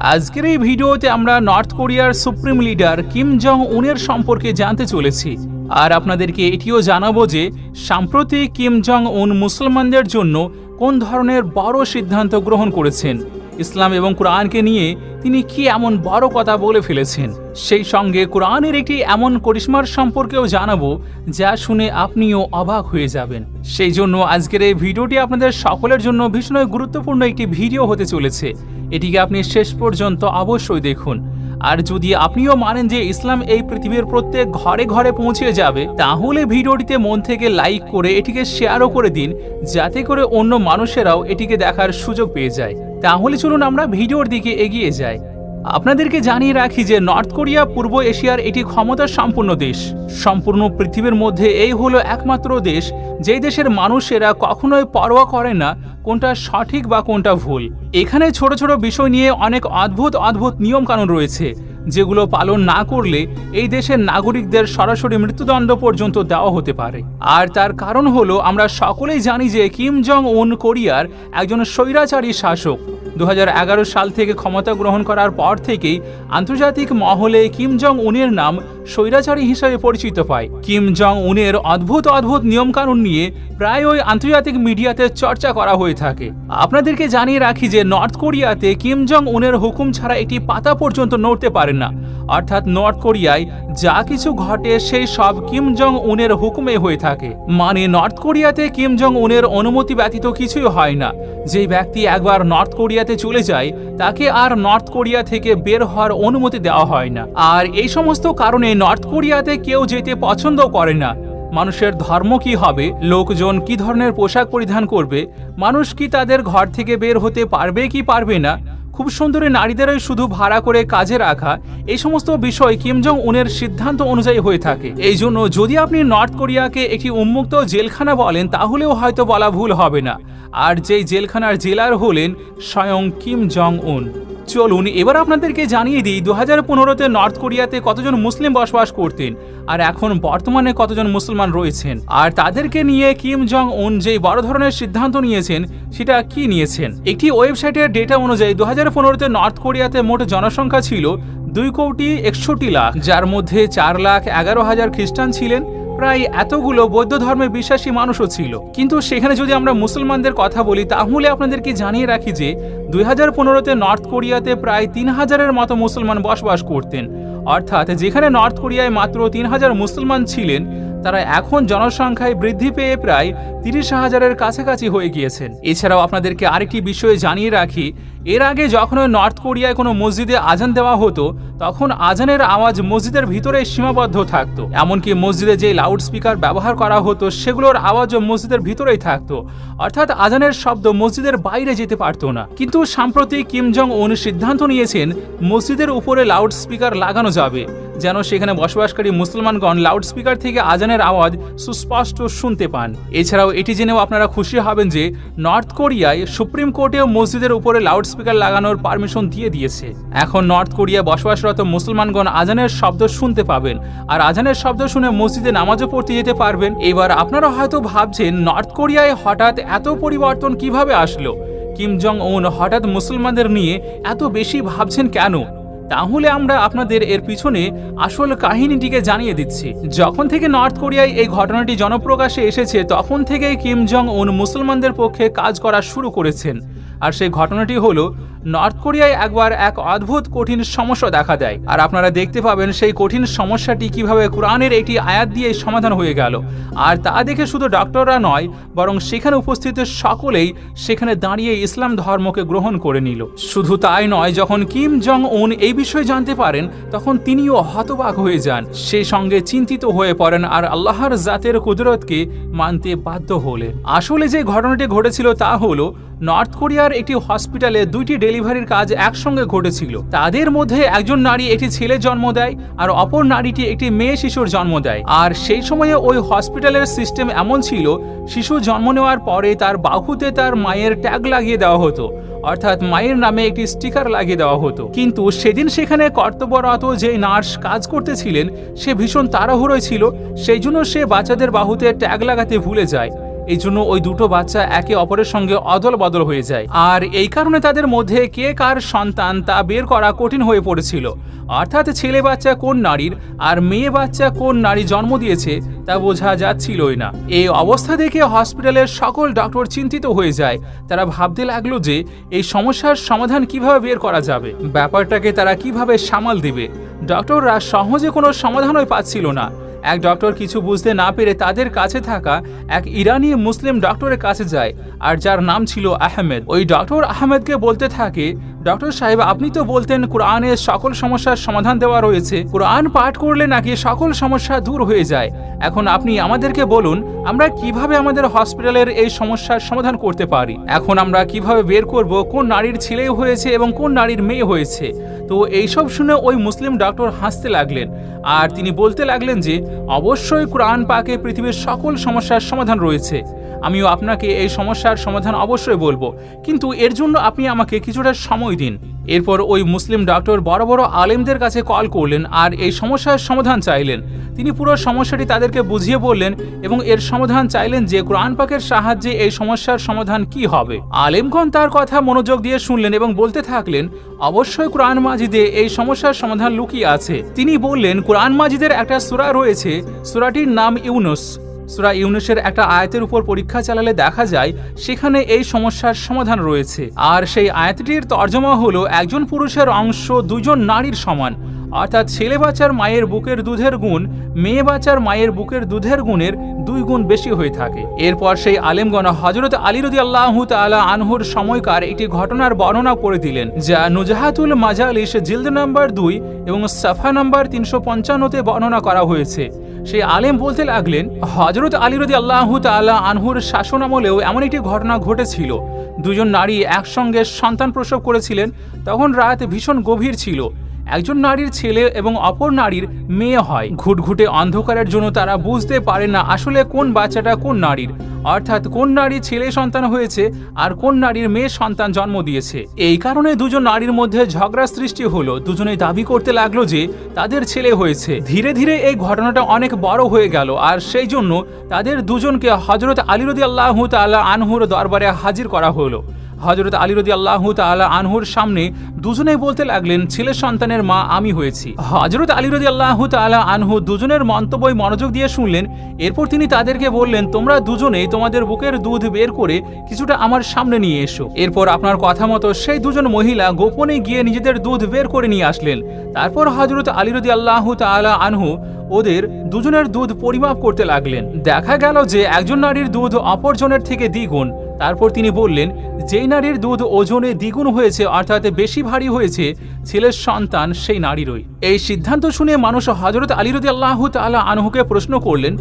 আজকের এই ভিডিওতে আমরা নর্থ কোরিয়ার সুপ্রিম লিডার কিম জং উনের সম্পর্কে জানতে চলেছি। আর আপনাদেরকে এটিও জানাব যে, সাম্প্রতিক কিম জং উন মুসলমানদের জন্য কোন ধরনের বড় সিদ্ধান্ত গ্রহণ করেছেন? ইসলাম এবং কোরআনকে নিয়ে তিনি কি এমন বড় কথা বলে ফেলেছেন? সেই সঙ্গে কোরআনের একটি এমন করিশ্মার সম্পর্কেও জানাব যা শুনে আপনিও অবাক হয়ে যাবেন। সেই জন্য আজকের এই ভিডিওটি আপনাদের সকলের জন্য ভীষণই গুরুত্বপূর্ণ একটি ভিডিও হতে চলেছে। এটিকে আপনি শেষ পর্যন্ত অবশ্যই দেখুন। আর যদি আপনিও মানেন যে ইসলাম এই পৃথিবীর প্রত্যেক ঘরে ঘরে পৌঁছে যাবে, তাহলে ভিডিওটিতে মন থেকে লাইক করে এটিকে শেয়ারও করে দিন, যাতে করে অন্য মানুষেরাও এটিকে দেখার সুযোগ পেয়ে যায়। তাহলে চলুন আমরা ভিডিওর দিকে এগিয়ে যাই। আপনাদেরকে জানিয়ে রাখি যে নর্থ কোরিয়া, পূর্ব এশিয়ার এটি ক্ষমতা সম্পূর্ণ দেশ। সম্পূর্ণ পৃথিবীর মধ্যে এই হলো একমাত্র দেশ যেই দেশের মানুষেরা কখনোই পরোয়া করে না কোনটা সঠিক বা কোনটা ভুল। এখানে ছোট ছোট বিষয় নিয়ে অনেক অদ্ভুত অদ্ভুত নিয়মকানুন রয়েছে। যেগুলো পালন না করলে এই দেশের নাগরিকদের সরাসরি মৃত্যুদণ্ড পর্যন্ত দেওয়া হতে পারে। আর তার কারণ হলো আমরা সকলেই জানি যে কিম জং উন কোরিয়ার একজন স্বৈরাচারী শাসক। দু হাজার এগারো সাল থেকে ক্ষমতা গ্রহণ করার পর থেকেই আন্তর্জাতিক মহলে কিম জং উনের নাম স্বৈরাচারী হিসেবে পরিচিত পায়। কিম জং উনের অদ্ভুত অদ্ভুত নিয়মকানুন নিয়ে প্রায় ওই আন্তর্জাতিক মিডিয়াতে চর্চা করা হয়ে থাকে। আপনাদেরকে জানিয়ে রাখি যে নর্থ কোরিয়াতে কিম জং উনের হুকুম ছাড়া একটি পাতা পর্যন্ত নড়তে পারে না। অর্থাৎ নর্থ কোরিয়ায় যা কিছু ঘটে সেই সব কিম জং উনের হুকুমে হয়ে থাকে। মানে নর্থ কোরিয়াতে কিম জং উনের অনুমতি ব্যতীত কিছুই হয় না। যে ব্যক্তি একবার নর্থ কোরিয়াতে চলে যায়, তাকে আর নর্থ কোরিয়া থেকে বের হওয়ার অনুমতি দেওয়া হয় না। আর এই সমস্ত কারণে নর্থ কোরিয়াতে কেউ যেতে পছন্দ করে না। মানুষের ধর্ম কি হবে? লোকজন কি ধরনের পোশাক পরিধান করবে? মানুষ কি তাদের ঘর থেকে বের হতে পারবে কি পারবে না? খুব সুন্দরী নারীদেরই শুধু ভাড়া করে কাজে রাখা, এই সমস্ত বিষয় কিম জং উনের সিদ্ধান্ত অনুযায়ী হয়ে থাকে। এই জন্য যদি আপনি নর্থ কোরিয়াকে একটি উন্মুক্ত জেলখানা বলেন, তাহলেও হয়তো বলা ভুল হবে না। আর যেই জেলখানার জেলার হলেন স্বয়ং কিম জং উন চলুন, এবার আপনাদেরকে জানিয়ে দিই দু হাজার পনেরোতে নর্থ কোরিয়াতে কতজন মুসলিম বসবাস করতেন আর এখন বর্তমানে কতজন মুসলমান রয়েছেন? আর তাদেরকে নিয়ে কিম জং উন যে বড় ধরনের সিদ্ধান্ত নিয়েছেন, সেটা কি নিয়েছেন? একটি ওয়েবসাইটের ডেটা অনুযায়ী দু হাজার পনেরোতে নর্থ কোরিয়াতে মোট জনসংখ্যা ছিল দুই কোটি একষট্টি লাখ, যার মধ্যে চার লাখ এগারো হাজার খ্রিস্টান ছিলেন। প্রায় এতগুলো বৌদ্ধ ধর্মে বিশ্বাসী মানুষও ছিল। কিন্তু সেখানে যদি আমরা মুসলমানদের কথা বলি, তাহলে আপনাদেরকে জানিয়ে রাখি যে, দুই হাজার পনেরোতে নর্থ কোরিয়াতে প্রায় তিন হাজারের মতো মুসলমান বসবাস করতেন। অর্থাৎ যেখানে নর্থ কোরিয়ায় মাত্র তিন হাজার মুসলমান ছিলেন তারা এখন জনসংখ্যায় বৃদ্ধি পেয়ে প্রায় তিরিশ হাজারের কাছাকাছি হয়ে গিয়েছেন। এছাড়াও আপনাদেরকে আরেকটি বিষয়ে জানিয়ে রাখি, এর আগে যখন নর্থ কোরিয়ায় কোনো মসজিদে আজান দেওয়া হতো, তখন আজানের আওয়াজ মসজিদের ভিতরে সীমাবদ্ধ থাকতো। এমনকি মসজিদে যে লাউড স্পিকার ব্যবহার করা হতো, সেগুলোর আওয়াজও মসজিদের ভিতরেই থাকতো। অর্থাৎ আজানের শব্দ মসজিদের বাইরে যেতে পারতো না। কিন্তু সাম্প্রতিক কিম জং উন সিদ্ধান্ত নিয়েছেন, মসজিদের উপরে লাউড স্পিকার লাগানো যাবে। যেন সেখানে বসবাসকারী মুসলমানগণ লাউড স্পিকার থেকে আজানের আওয়াজ সুস্পষ্ট শুনতে পান। এছাড়াও এটি জেনেও আপনারা খুশি হবেন যে নর্থ কোরিয়ায় সুপ্রিম কোর্টেও মসজিদের উপরে লাউড স্পিকার লাগানোর পারমিশন দিয়ে দিয়েছে। এখন নর্থ কোরিয়ায় বসবাসরত মুসলমানগণ আজানের শব্দ শুনতে পাবেন। আর আজানের শব্দ শুনে মসজিদে নামাজও পড়তে যেতে পারবেন। এবার আপনারা হয়তো ভাবছেন, নর্থ কোরিয়ায় হঠাৎ এত পরিবর্তন কীভাবে আসলো? কিম জং উন হঠাৎ মুসলমানদের নিয়ে এত বেশি ভাবছেন কেন? তাহলে আমরা আপনাদের এর পিছনে আসল কাহিনীটিকে জানিয়ে দিচ্ছি। যখন থেকে নর্থ কোরিয়ায় এই ঘটনাটি জনপ্রকাশে এসেছে, তখন থেকেই কিম জং উন মুসলমানদের পক্ষে কাজ করা শুরু করেছেন। আর সেই ঘটনাটি হলো নর্থ কোরিয়ায় একবার এক অদ্ভুত কঠিন সমস্যা দেখা দেয়। আর আপনারা দেখতে পাবেন সেই কঠিন সমস্যাটি কীভাবে কোরআনের একটি আয়াত দিয়ে সমাধান হয়ে গেল। আর তা দেখে শুধু ডক্টররা নয়, বরং সেখানে উপস্থিত সকলেই সেখানে দাঁড়িয়ে ইসলাম ধর্মকে গ্রহণ করে নিল। শুধু তাই নয়, যখন কিম জং উন এই বিষয়ে জানতে পারেন, তখন তিনিও হতবাক হয়ে যান। সেই সঙ্গে চিন্তিত হয়ে পড়েন আর আল্লাহর জাতের কুদরতকে মানতে বাধ্য হলেন। আসলে যে ঘটনাটি ঘটেছিল তা হলো নর্থ কোরিয়ার একটি হসপিটালে দুইটি ডেলিভারির কাজ একসঙ্গে ঘটেছিল। তাদের মধ্যে একজন নারী একটি ছেলে জন্ম দেয় আর অপর নারীটি একটি মেয়ে শিশুর জন্ম দেয়। আর সেই সময়ে ওই হসপিটালের সিস্টেম এমন ছিল, শিশু জন্ম নেওয়ার পরে তার বাহুতে তার মায়ের ট্যাগ লাগিয়ে দেওয়া হতো, অর্থাৎ মায়ের নামে একটি স্টিকার লাগিয়ে দেওয়া হতো। কিন্তু সেদিন সেখানে কর্তব্যরত যে নার্স কাজ করতেছিলেন, সে ভীষণ তাড়াহুড়োয় ছিল, সেই জন্য সে বাচ্চাদের বাহুতে ট্যাগ লাগাতে ভুলে যায়। এই জন্য ওই দুটো বাচ্চা একে অপরের সঙ্গে অদল বদল হয়ে যায়। আর এই কারণে তাদের মধ্যে কে কার সন্তান তা বের করা কঠিন হয়ে পড়েছিল। অর্থাৎ ছেলে বাচ্চা কোন নারীর আর মেয়ে বাচ্চা কোন নারী জন্ম দিয়েছে তা বোঝা যাচ্ছিলই না। এই অবস্থা দেখে হসপিটালের সকল ডক্টর চিন্তিত হয়ে যায়। তারা ভাবতে লাগল যে এই সমস্যার সমাধান কীভাবে বের করা যাবে? ব্যাপারটাকে তারা কীভাবে সামাল দেবে? ডক্টররা সহজে কোনো সমাধানই পাচ্ছিল না। এক ডক্টর কিছু বুঝতে না পেরে তাদের কাছে থাকা এক ইরানি মুসলিম ডক্টরের কাছে যায়, আর যার নাম ছিল আহমেদ। ওই ডক্টর আহমেদকে বলতে থাকে ডক্টর সাহেব, আপনি তো বলতেন কোরআনের সকল সমস্যার সমাধান দেওয়া রয়েছে। কোরআন পাঠ করলে নাকি সকল সমস্যা দূর হয়ে যায়। এখন আপনি আমাদেরকে বলুন, আমরা কীভাবে আমাদের হসপিটালের এই সমস্যার সমাধান করতে পারি? এখন আমরা কীভাবে বের করব, কোন নারীর ছেলে হয়েছে এবং কোন নারীর মেয়ে হয়েছে? তো এইসব শুনে ওই মুসলিম ডক্টর হাসতে লাগলেন। আর তিনি বলতে লাগলেন যে, অবশ্যই কোরআন পাকে পৃথিবীর সকল সমস্যার সমাধান রয়েছে। আমিও আপনাকে এই সমস্যার সমাধান অবশ্যই বলব। কিন্তু এর জন্য আপনি আমাকে কিছুটা সময় দিন। এরপর ওই মুসলিম ডক্টর বড় বড় আলেমদের কাছে কল করলেন আর এই সমস্যার সমাধান চাইলেন। তিনি পুরো সমস্যাটি তাদেরকে বুঝিয়ে বললেন এবং এর সমাধান চাইলেন যে কোরআন পাকের সাহায্যে এই সমস্যার সমাধান কি হবে। আলেমগণ তার কথা মনোযোগ দিয়ে শুনলেন এবং বলতে থাকলেন, অবশ্যই কোরআন মাজিদে এই সমস্যার সমাধান লুকিয়ে আছে। তিনি বললেন, কোরআন মাজিদের একটা সূরা রয়েছে। সূরাটির নাম ইউনুস। সূরা ইউনুসের একটা আয়াতের উপর পরীক্ষা চালালে দেখা যায় সেখানে এই সমস্যার সমাধান রয়েছে। আর সেই আয়াতটির তর্জমা হলো একজন পুরুষের অংশ দুজন নারীর সমান। অর্থাৎ ছেলে বাচ্চার মায়ের বুকের দুধের গুণ, মেয়ে বাচ্চার মায়ের বুকের দুধের গুণের দুই গুণ বেশি হয়ে থাকে। এরপর সেই আলেমগণ হজরত আলী রদি আল্লাহ তালা আনহুর সময়কার একটি ঘটনার বর্ণনা করে দিলেন, যা নুজাহাতুল মাজালিস জিল্দ নাম্বার দুই এবং সাফা নাম্বার তিনশো পঞ্চান্নতে বর্ণনা করা হয়েছে। সেই আলেম বলতে লাগলেন হজরত আলী রদি আল্লাহ তালা আনহুর শাসন আমলেও এমন একটি ঘটনা ঘটেছিল। দুজন নারী একসঙ্গে সন্তান প্রসব করেছিলেন, তখন রাত ভীষণ গভীর ছিল। একজন নারীর ছেলে এবং অপর নারীর মেয়ে হয়। ঘুটঘুটে অন্ধকারের জন্য তারা বুঝতে পারে না আসলে কোন বাচ্চাটা কোন নারীর। অর্থাৎ কোন নারী ছেলে সন্তান হয়েছে আর কোন নারীর মেয়ে সন্তান জন্ম দিয়েছে। এই কারণে দুজন নারীর মধ্যে ঝগড়া সৃষ্টি হলো। দুজনে দাবি করতে লাগল যে তাদের ছেলে হয়েছে। ধীরে ধীরে এই ঘটনাটা অনেক বড় হয়ে গেল আর সেই জন্য তাদের দুজনকে হজরত আলিরদি আল্লাহ তাল্লাহ আনহুর দরবারে হাজির করা হলো। হজরত আলী রদি আল্লাহ তালা আনহুর সামনে দুজনেই বলতে লাগলেন, ছেলে সন্তানের মা আমি হয়েছি। হজরত আলী রদি আল্লাহ তালা আনহু দুজনের মন্তব্য মনোযোগ দিয়ে শুনলেন। এরপর তিনি তাদেরকে বললেন, তোমরা দুজনেই তোমাদের বুকের দুধ বের করে কিছুটা আমার সামনে নিয়ে এসো। এরপর আপনার কথা মতো সেই দুজন মহিলা গোপনে গিয়ে নিজেদের দুধ বের করে নিয়ে আসলেন। তারপর হজরত আলী রদি আল্লাহ তালা আনহু ওদের দুজনের দুধ পরিমাপ করতে লাগলেন। দেখা গেল যে একজন নারীর দুধ অপরজনের থেকে দ্বিগুণ। তারপর তিনি বললেন, যেই নারীর দুধ ওজনে দ্বিগুণ হয়েছে, অর্থাৎ বেশি ভারী হয়েছে, ছেলের সন্তান সেই নারীরই। এই সিদ্ধান্ত শুনে মানুষ হজরত আলী রদি আল্লাহ তালা আনহুকে প্রশ্ন করলেন,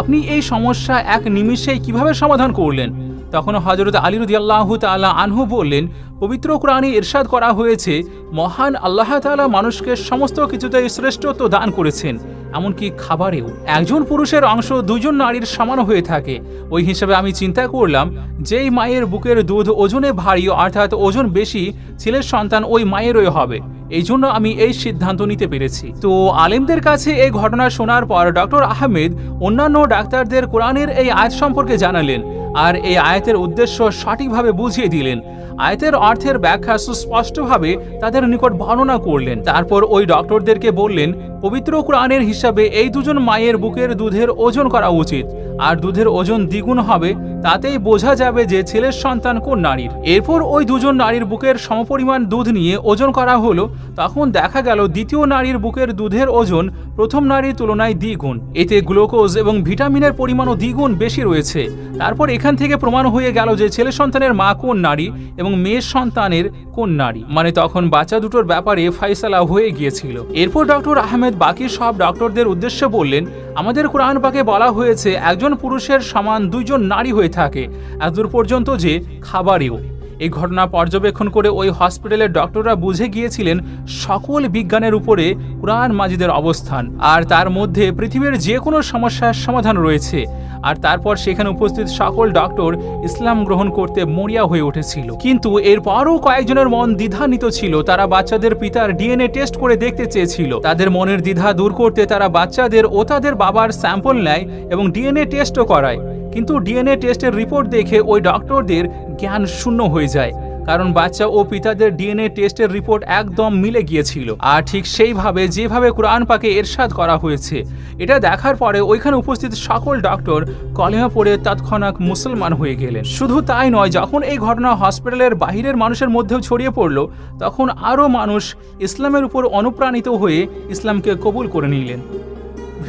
আপনি এই সমস্যা এক নিমিষেই কীভাবে সমাধান করলেন? তখন হজরত আলী রদি আল্লাহ তালা আনহু বললেন, পবিত্র কোরআনে ইরশাদ করা হয়েছে, মহান আল্লাহ তালা মানুষকে সমস্ত কিছুতে শ্রেষ্ঠত্ব দান করেছেন। এমনকি খাবারেও একজন পুরুষের অংশ দুজন নারীর সমান হয়ে থাকে। ওই হিসাবে আমি চিন্তা করলাম যেই মায়ের বুকের দুধ ওজনে ভারী, অর্থাৎ ওজন বেশি, ছেলের সন্তান ওই মায়েরই হবে। এই জন্য আমি এই সিদ্ধান্ত নিতে পেরেছি। তো আলেমদের কাছে এই ঘটনা শোনার পর ডক্টর আহমেদ অন্যান্য ডাক্তারদের কোরআনের এই আয় সম্পর্কে জানালেন। আর এই আয়াতের উদ্দেশ্য সঠিকভাবে বুঝিয়ে দিলেন। আয়াতের অর্থের ব্যাখ্যা সুস্পষ্টভাবে তাদের নিকট বর্ণনা করলেন। তারপর ওই ডক্টরদেরকে বললেন, পবিত্র কোরআনের হিসাবে এই দুজন মায়ের বুকের দুধের ওজন করা উচিত। আর দুধের ওজন দ্বিগুণ হবে তাতেই বোঝা যাবে যে ছেলের সন্তান কোন নারীর। এরপর ওই দুজন নারীর বুকের সমপরিমাণ দুধ নিয়ে ওজন করা হলো, তখন দেখা গেল দ্বিতীয় নারীর বুকের দুধের ওজন প্রথম নারীর তুলনায় দ্বিগুণ। এতে গ্লুকোজ এবং ভিটামিনের পরিমাণও দ্বিগুণ বেশি রয়েছে। তারপর এখান থেকে প্রমাণ হয়ে গেল যে ছেলে সন্তানের মা কোন নারী এবং মেয়ের সন্তানের কোন নারী। মানে তখন বাচ্চা দুটোর ব্যাপারে ফাইসালা হয়ে গিয়েছিল। এরপর ডক্টর আহমেদ বাকি সব ডক্টরদের উদ্দেশ্যে বললেন, আমাদের কোরআন পাকে বলা হয়েছে, একজন পুরুষের সমান দুইজন নারী হয়ে থাকে। এতদূর পর্যন্ত যে খাবারেও। এই ঘটনা পর্যবেক্ষণ করে ওই হসপিটালের ডক্টররা বুঝে গিয়েছিলেন সকল বিজ্ঞানের উপরে কোরআন মাজিদের অবস্থান। আর তার মধ্যে পৃথিবীর যে কোনো সমস্যার সমাধান রয়েছে। আর তারপর সেখানে উপস্থিত সকল ডক্টর ইসলাম গ্রহণ করতে মরিয়া হয়ে উঠেছিল। কিন্তু এরপরও কয়েকজনের মন দ্বিধান্বিত ছিল। তারা বাচ্চাদের পিতার ডিএনএ টেস্ট করে দেখতে চেয়েছিল। তাদের মনের দ্বিধা দূর করতে তারা বাচ্চাদের ও তাদের বাবার স্যাম্পল নেয় এবং ডিএনএ টেস্টও করায়। কিন্তু ডিএনএ টেস্টের রিপোর্ট দেখে ওই ডক্টরদের জ্ঞান শূন্য হয়ে যায়, কারণ বাচ্চা ও পিতাদের ডিএনএ টেস্টের রিপোর্ট একদম মিলে গিয়েছিল। আর ঠিক সেইভাবে যেভাবে কোরআন পাকে এরশাদ করা হয়েছে, এটা দেখার পরে ওইখানে উপস্থিত সকল ডক্টর কলেমা পড়ে তৎক্ষণাৎ মুসলমান হয়ে গেলেন। শুধু তাই নয়, যখন এই ঘটনা হসপিটালের বাহিরের মানুষের মধ্যেও ছড়িয়ে পড়ল, তখন আরও মানুষ ইসলামের উপর অনুপ্রাণিত হয়ে ইসলামকে কবুল করে নিলেন।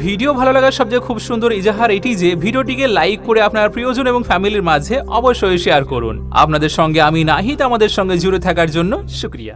ভিডিও ভালো লাগার সবচেয়ে খুব সুন্দর ইজাহার এটি যে ভিডিওটিকে লাইক করে আপনার প্রিয়জন এবং ফ্যামিলির মাঝে অবশ্যই শেয়ার করুন। আপনাদের সঙ্গে আমি নাহিদ, আমাদের সঙ্গে জুড়ে থাকার জন্য শুক্রিয়া।